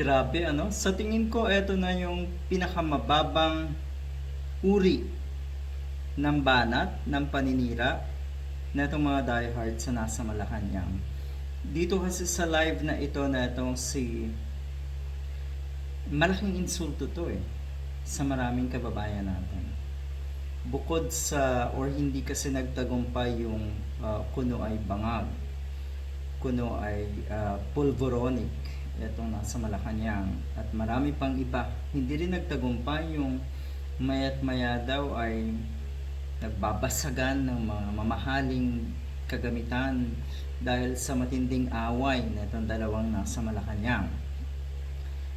Grabe ano, sa tingin ko ito na yung pinakamababang uri ng banat, ng paninira na itong mga diehard sa nasa Malacanang. Dito kasi sa live na ito na itong si malaking insulto to eh sa maraming kababayan natin. Bukod sa or hindi kasi nagtagumpay yung ah, kuno ay bangag, kuno ay ah, pulveronic itong nasa Malacanang at marami pang iba. Hindi rin nagtagumpay yung mayat maya daw ay nagbabasagan ng mga mamahaling kagamitan dahil sa matinding away na itong dalawang nasa Malacanang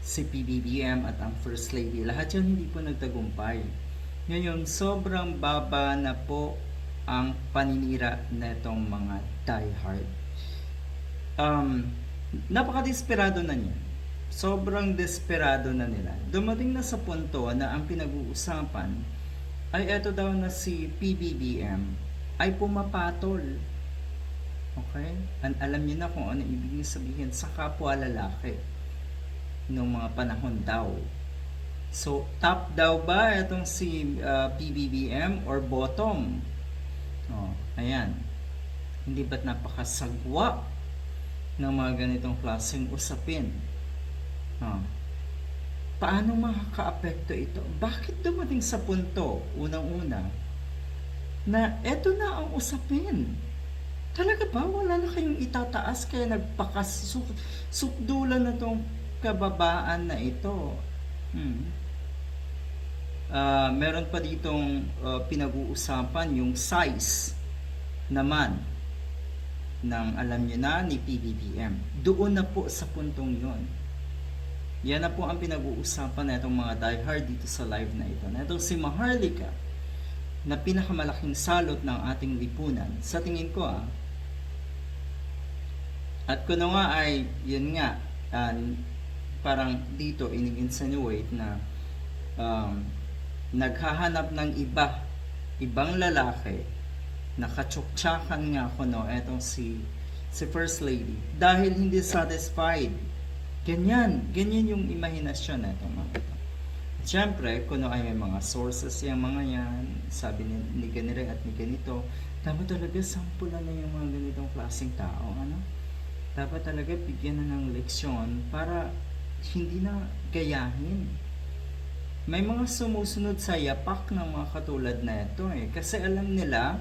si PBBM at ang First Lady. Lahat yan hindi po nagtagumpay. Ngayon, sobrang baba na po ang paninira na itong mga diehard. Um, napaka-desperado na niya. Sobrang desperado na nila. Dumating na sa punto na ang pinag-uusapan ay eto daw na si PBBM ay pumapatol. Okay? An alam niyo na kung ano ibig sabihin sa kapwa lalaki nung mga panahon daw. So, top daw ba itong si uh, PBBM or bottom? Oh, ayan. Hindi ba't napakasagwa ng mga ganitong klaseng usapin? Oh. Paano makaka-apekto ito? Bakit dumating sa punto, unang-una, na eto na ang usapin? Talaga ba? Wala na kayong itataas kaya nagpakasukdulan na tong kababaan na ito. Hmm. Ah, meron pa ditong ah, pinag-uusapan yung size naman ng alam nyo na ni PBBM. Doon na po sa puntong yon. Yan na po ang pinag-uusapan na itong mga diehard dito sa live na ito. Na itong si Maharlika na pinakamalaking salot ng ating lipunan. Sa tingin ko ah. At kuno nga ay, yun nga, ah, parang dito inig-insinuate na um, naghahanap ng iba, ibang lalaki, nakatsuktsyakan nga ko no, etong si, si First Lady, dahil hindi satisfied. Ganyan, ganyan yung imahinasyon na mga ito. At syempre, kuno ay may mga sources yung mga yan, sabi ni, ni ganire at ni ganito, dapat talaga sampulan na yung mga ganitong klaseng tao, ano? Dapat talaga bigyan na ng leksyon para hindi na gayahin. May mga sumusunod sa yapak ng mga katulad na ito eh. Kasi alam nila,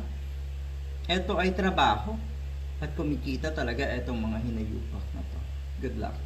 ito ay trabaho. At kumikita talaga itong mga hinayupak na to. Good luck.